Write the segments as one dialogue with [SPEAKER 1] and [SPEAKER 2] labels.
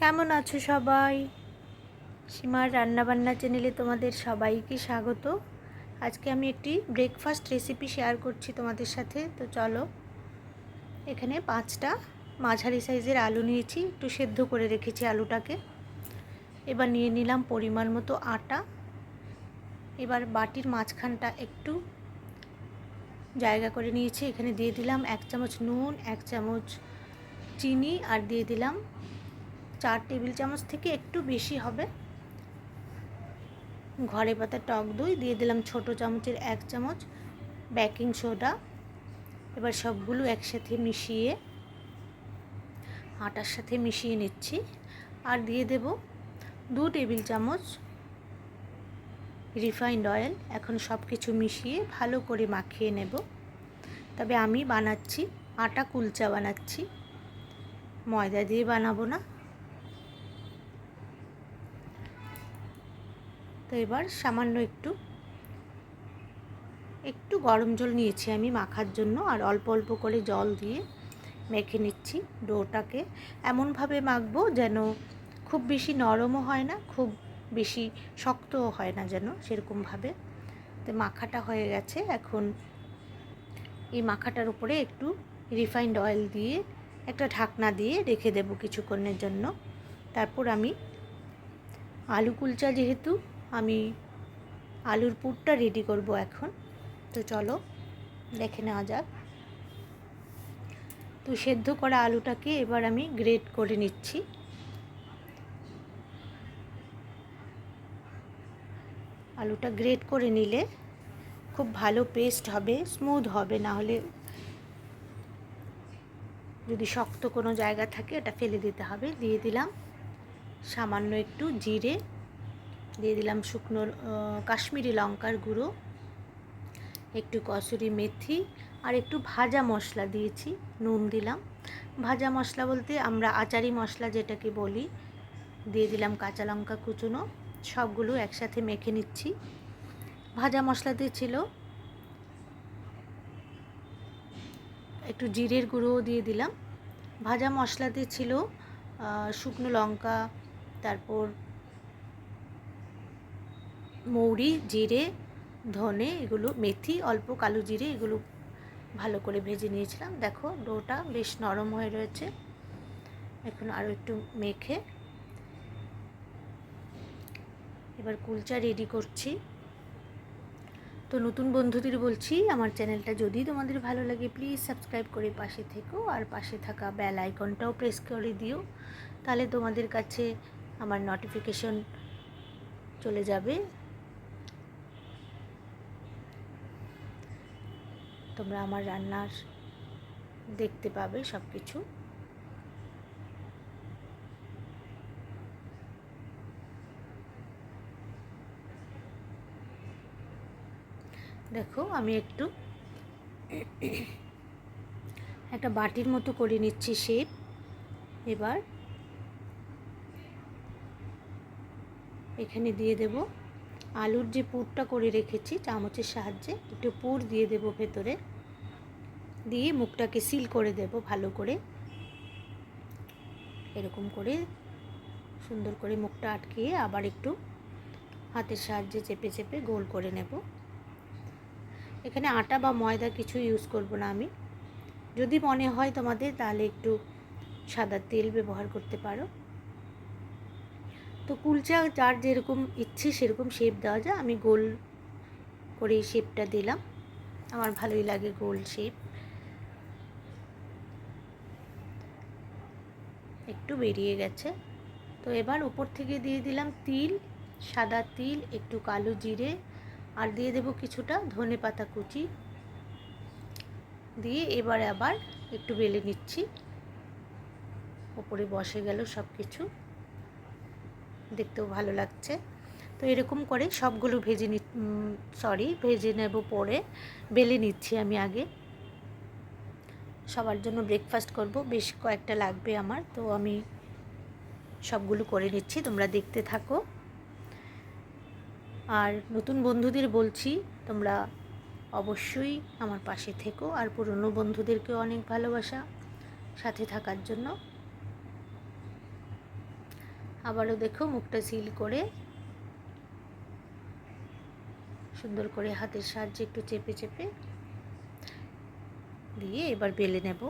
[SPEAKER 1] কেমন আছো সবাই? সীমার রান্নাবান্না চ্যানেলে তোমাদের সবাইকে স্বাগত। আজকে আমি একটি ব্রেকফাস্ট রেসিপি শেয়ার করছি তোমাদের সাথে। তো চলো, এখানে পাঁচটা মাঝারি সাইজের আলু নিয়েছি, একটু সেদ্ধ করে রেখেছি আলুটাকে। এবার নিয়ে নিলাম পরিমাণ মতো আটা। এবার বাটির মাঝখানটা একটু জায়গা করে নিয়েছি। এখানে দিয়ে দিলাম এক চামচ নুন, এক চামচ চিনি আর দিয়ে দিলাম চার টেবিল চামচ থেকে একটু বেশি হবে। ঘরে পাতা টক দই, দিয়ে দিলাম ছোট চামচের এক চামচ বেকিং সোডা এবার সবগুলো একসাথে মিশিয়ে, আটার সাথে মিশিয়ে নিচ্ছি। আর দিয়ে দেব দু টেবিল চামচ রিফাইন্ড অয়েল এখন সব কিছু মিশিয়ে ভালো করে মাখিয়ে নেব। তবে আমি বানাচ্ছি, আটা কুলচা বানাচ্ছি। ময়দা দিয়ে বানাবো না। তো এবার সামান্য একটু একটু গরম জল নিয়েছি আমি মাখার জন্য আর অল্প অল্প করে জল দিয়ে মেখে নিচ্ছি ডোটাকে। এমনভাবে মাখবো যেন খুব বেশি নরমও হয় না, খুব বেশি শক্তও হয় না যেন সেরকমভাবে। তো মাখাটা হয়ে গেছে, এখন এই মাখাটার উপরে একটু রিফাইন্ড অয়েল দিয়ে একটা ঢাকনা দিয়ে রেখে দেবো কিছুক্ষণের জন্য। তারপর আমি আলু কুলচা যেহেতু আমি আলুর পুরটা রেডি করব এখন। তো চলো, দেখে নেওয়া যাক। তো সেদ্ধ করা আলুটাকে এবার আমি গ্রেট করে নিচ্ছি। আলুটা গ্রেট করে নিলে খুব ভালো পেস্ট হবে স্মুথ হবে, না হলে যদি শক্ত কোনো জায়গা থাকে এটা ফেলে দিতে হবে। দিয়ে দিলাম সামান্য একটু জিরে। দিয়ে দিলাম শুকনো কাশ্মীরি লঙ্কার গুঁড়ো, একটু কসুরি মেথি আর একটু ভাজা মশলা দিয়েছি, নুন দিলাম। ভাজা মশলা বলতে আমরা আচারি মশলা যেটাকে বলি, দিয়ে দিলাম কাঁচা লঙ্কা কুচুনো, সবগুলো একসাথে মেখে নিচ্ছি। ভাজা মশলাতে ছিল একটু জিরের গুঁড়োও দিয়ে দিলাম। ভাজা মশলাতে ছিল শুকনো লঙ্কা, তারপর মৌরি, জিরে, ধনে, এগুলো মেথি, অল্প কালো জিরে এগুলো ভালো করে ভেজে নিয়েছিলাম। দেখো ডোটা বেশ নরম হয়ে রয়েছে। এখন আরও একটু মেখে এবার কুলচা রেডি করছি। তো নতুন বন্ধুদের বলছি, আমার চ্যানেলটা যদি তোমাদের ভালো লাগে প্লিজ সাবস্ক্রাইব করে পাশে থেকো আর পাশে থাকা বেল আইকনটাও প্রেস করে দিও। তাহলে তোমাদের কাছে আমার নোটিফিকেশন চলে যাবে। তোমরা আমার রান্নার দেখতে পাবে সব কিছু দেখো, আমি একটু একটা বাটির মতো করে নিচ্ছি শেপ এবার এখানে দিয়ে দেব আলুর যে পুরটা করে রেখেছি, চামচের সাহায্যে একটু পুর দিয়ে দেব ভেতরে। দিয়ে মুখটাকে সিল করে দেব ভালো করে। এরকম করে সুন্দর করে মুখটা আটকিয়ে আবার একটু হাতের সাহায্যে চেপে চেপে গোল করে নেব। এখানে আটা বা ময়দা কিছু ইউজ করব না আমি। যদি মনে হয় তোমাদের তাহলে একটু সাদা তেল ব্যবহার করতে পারো। তো কুলচা যার যেরকম ইচ্ছে সেরকম শেপ দেওয়া যায়, আমি গোল করে শেপটা দিলাম। আমার ভালোই লাগে গোল শেপ একটু বেরিয়ে গেছে। তো এবার উপর থেকে দিয়ে দিলাম তিল, সাদা তিল, একটু কালো জিরে, আর দিয়ে দেব কিছুটা ধনে পাতা কুচি। দিয়ে এবার আবার একটু বেলে নিচ্ছি। ওপরে বসে গেল সব কিছু দেখতেও ভালো লাগছে। তো এরকম করে সবগুলো ভেজে নি সরি ভেজে নেব পরে। বেলে নিচ্ছি আমি আগে। সবার জন্য ব্রেকফাস্ট করব। বেশ কয়েকটা লাগবে আমার। তো আমি সবগুলো করে নিচ্ছি। তোমরা দেখতে থাকো। আর নতুন বন্ধুদের বলছি, তোমরা অবশ্যই আমার পাশে থেকো। আর পুরনো বন্ধুদেরকেও অনেক ভালোবাসা সাথে থাকার জন্য। আবারও দেখো মুখটা সিল করে সুন্দর করে হাতের সাহায্যে একটু চেপে চেপে দিয়ে এবার বেলে নেব।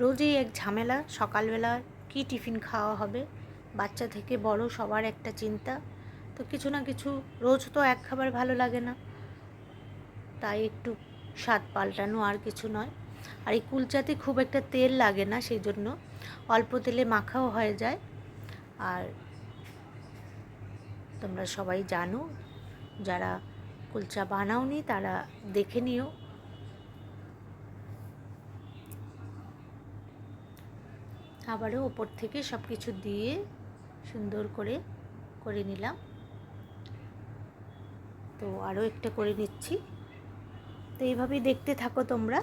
[SPEAKER 1] রোজই এক ঝামেলা, সকালবেলা কি টিফিন খাওয়া হবে? বাচ্চা থেকে বড় সবার একটা চিন্তা। তো কিছু না কিছু, রোজ তো এক খাবার ভালো লাগে না। তাই একটু স্বাদ পাল্টানো আর কিছু নয়। আর এই কুলচাতে খুব একটা তেল লাগে না, সেই জন্য অল্প তেলে মাখাও হয়ে যায়। আর তোমরা সবাই জানো, যারা কুলচা বানাওনি তারা দেখে নিও। আবারও ওপর থেকে সব কিছু দিয়ে সুন্দর করে করে নিলাম। তো আরও একটা করে নিচ্ছি। তো এইভাবেই দেখতে থাকো তোমরা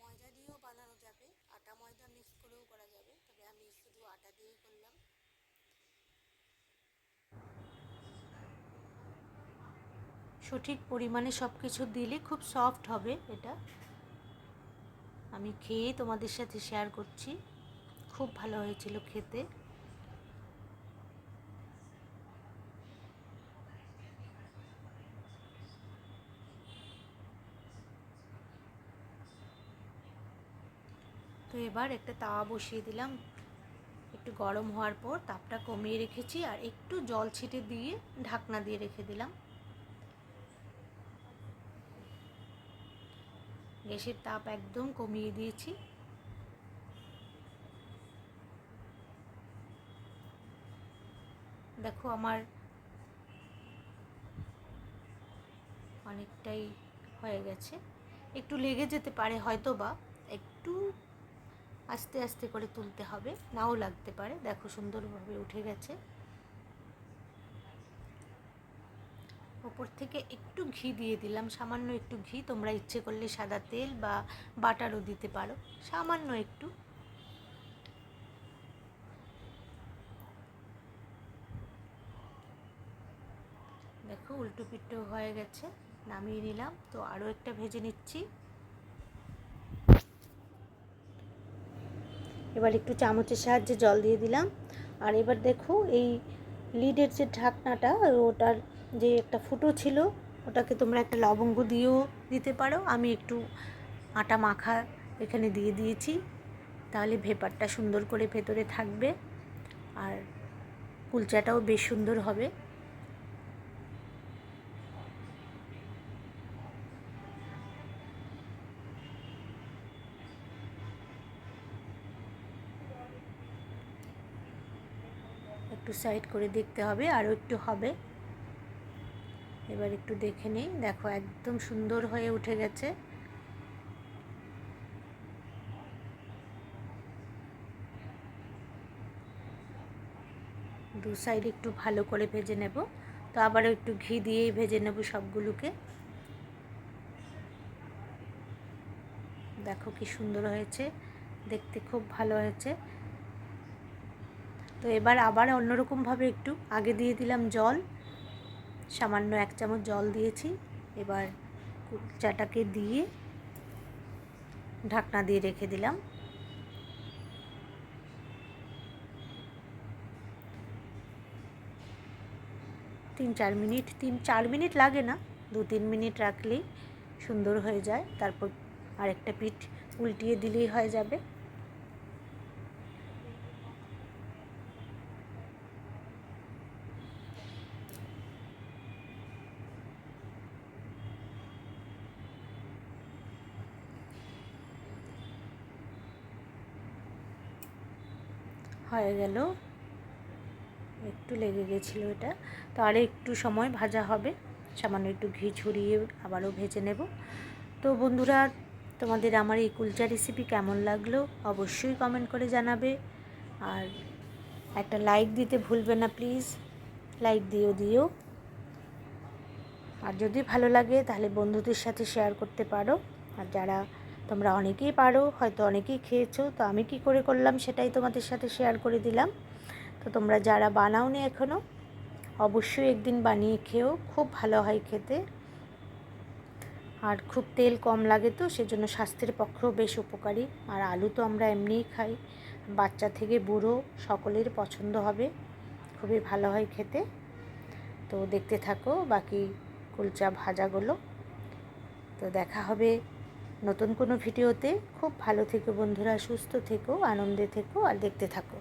[SPEAKER 1] ময়দা দিয়েও বানানো যাবে আটা ময়দা মিক্স করেও করা যাবে তবে আমি শুধু আটা দিয়েই করলাম সঠিক পরিমাণে সব কিছু দিলে খুব সফট হবে এটা। আমি খেয়ে তোমাদের সাথে শেয়ার করছি। খুব ভালো হয়েছিল খেতে। তো এবার একটা তাওয়া বসিয়ে দিলাম। একটু গরম হওয়ার পর তাপটা কমিয়ে রেখেছি আর একটু জল ছিটে দিয়ে ঢাকনা দিয়ে রেখে দিলাম। গ্যাসের তাপ একদম কমিয়ে দিয়েছি। দেখো আমার অনেকটাই হয়ে গেছে। একটু লেগে যেতে পারে হয়তো বা একটু আস্তে আস্তে করে তুলতে হবে, নাও লাগতে পারে। দেখো সুন্দরভাবে উঠে গেছে। ওপর থেকে একটু ঘি দিয়ে দিলাম। সামান্য একটু ঘি, তোমরা ইচ্ছে করলে সাদা তেল বা বাটারও দিতে পারো। সামান্য একটু। দেখো উল্টো পিল্টো হয়ে গেছে, নামিয়ে নিলাম। তো আরও একটা ভেজে নিচ্ছি। এবার একটু চামচের সাহায্যে জল দিয়ে দিলাম। আর এবার দেখো, এই লিডের যে ঢাকনাটা, ওটার যে একটা ফুটো ছিল, ওটাকে তোমরা একটা লবঙ্গ দিয়েও দিতে পারো। আমি একটু আটা মাখা এখানে দিয়ে দিয়েছি। তাহলে ভেপারটা সুন্দর করে ভেতরে থাকবে আর কুলচাটাও বেশ সুন্দর হবে। একটু সাইড করে দেখতে হবে, আরও একটু হবে। এবার একটু দেখে নিই। দেখো, একদম সুন্দর হয়ে উঠে গেছে। দু সাইড একটু ভালো করে ভেজে নেব। তো আবারও একটু ঘি দিয়েই ভেজে নেব সবগুলোকে। দেখো কি সুন্দর হয়েছে। দেখতে খুব ভালো হয়েছে। তো এবার আবার অন্যরকমভাবে একটু আগে দিয়ে দিলাম জল। সামান্য এক চামচ জল দিয়েছি। এবার চাটাকে দিয়ে ঢাকনা দিয়ে রেখে দিলাম। তিন চার মিনিট, তিন চার মিনিট লাগে না, দু তিন মিনিট রাখলেই সুন্দর হয়ে যায়। তারপর আরেকটা পিঠ উল্টিয়ে দিলেই হয়ে যাবে। হয়ে গেল। একটু লেগে গেছিল এটা। তো আর একটু সময় ভাজা হবে। সামান্য একটু ঘি ছড়িয়ে আবারও ভেজে নেব। তো বন্ধুরা, তোমাদের আমার এই কুলচা রেসিপি কেমন লাগল অবশ্যই কমেন্ট করে জানাবে। আর একটা লাইক দিতে ভুলবে না প্লিজ লাইক দিও দিও। আর যদি ভালো লাগে তাহলে বন্ধুদের সাথে শেয়ার করতে পারো। আর যারা তোমরা অনেকেই পারো, হয়তো অনেকেই খেয়েছো, তো আমি কি করে করলাম সেটাই তোমাদের সাথে শেয়ার করে দিলাম। তো তোমরা যারা বানাওনি এখনও অবশ্যই একদিন বানিয়ে খেও, খুব ভালো হয় খেতে। আর খুব তেল কম লাগে তো, সেজন্য স্বাস্থ্যের পক্ষেও বেশ উপকারী। আর আলু তো আমরা এমনিই খাই। বাচ্চা থেকে বুড়ো সকলের পছন্দ হবে, খুবই ভালো হয় খেতে। তো দেখতে থাকো বাকি কুলচা ভাজাগুলো। তো দেখা হবে নতুন কোনো ভিডিওতে খুব ভালো থেকো বন্ধুরা সুস্থ থেকো আনন্দে থেকো আর দেখতে থাকো।